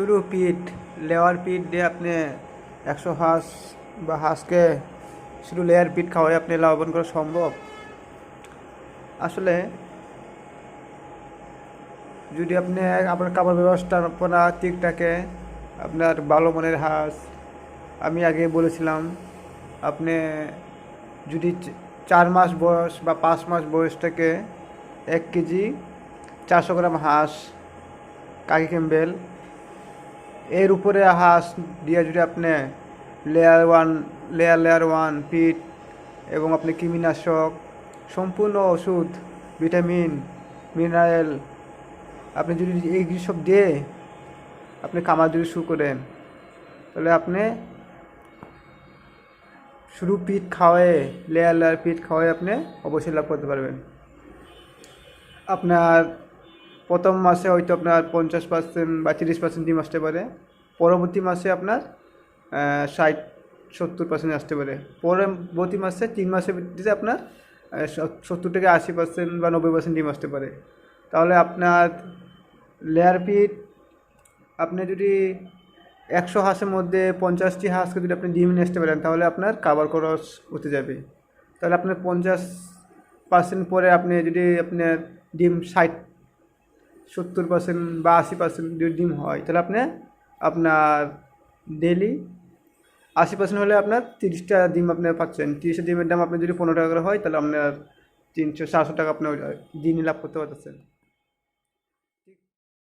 শুরু পিট লেয়ার পিট দিয়ে আপনি একশো হাঁস বা হাঁসকে শুধু লেয়ার পিট খাওয়াই আপনি লাভবান করা সম্ভব। আসলে যদি আপনি আপনার খাবার ব্যবস্থাপনা ঠিক থাকে আপনার ভালো মনের হাঁস, আমি আগে বলেছিলাম, আপনি যদি চার মাস বয়স বা পাঁচ মাস বয়স থেকে এক কেজি চারশো গ্রাম হাঁস, কাকি ক্যাম্বেল এর উপরে হাঁস দিয়ে যদি আপনি layer one layer layer one pit এবং আপনি কৃমিনাশক, সম্পূর্ণ ওষুধ ভিটামিন মিনারেল আপনি যদি এই সব দিয়ে আপনি কামার যদি শুরু করেন, তাহলে আপনি শুরু পিট খাওয়ায়ে লেয়ার লেয়ার পিট খাওয়ায়ে আপনি অবশ্যই লাভ করতে পারবেন। আপনার প্রথম মাসে হয়তো আপনার পঞ্চাশ পার্সেন্ট বা তিরিশ পার্সেন্ট ডিম আসতে পারে। পরবর্তী মাসে আপনার ষাট, সত্তর পার্সেন্ট আসতে পারে। পরবর্তী মাসে তিন মাসের ভিত্তিতে আপনার সত্তর থেকে আশি পার্সেন্ট বা নব্বই পার্সেন্ট ডিম আসতে পারে। তাহলে আপনার লেয়ার পিট আপনি যদি একশো হাঁসের মধ্যে পঞ্চাশটি হাঁসকে যদি আপনি ডিম নিয়ে আসতে পারেন, তাহলে আপনার কাবার খরচ হতে যাবে। তাহলে আপনার পঞ্চাশ পার্সেন্ট পরে আপনি যদি আপনার ডিম ষাট সত্তর পার্সেন্ট বা আশি পার্সেন্ট যদি ডিম হয়, তাহলে আপনি আপনার ডেলি আশি পার্সেন্ট হলে আপনার তিরিশটা ডিম আপনি পাচ্ছেন। তিরিশটা ডিমের দাম আপনি যদি পনেরো টাকা করে হয়, তাহলে আপনার তিনশো, চারশো টাকা আপনার দিন লাভ করতে পারতেছেন।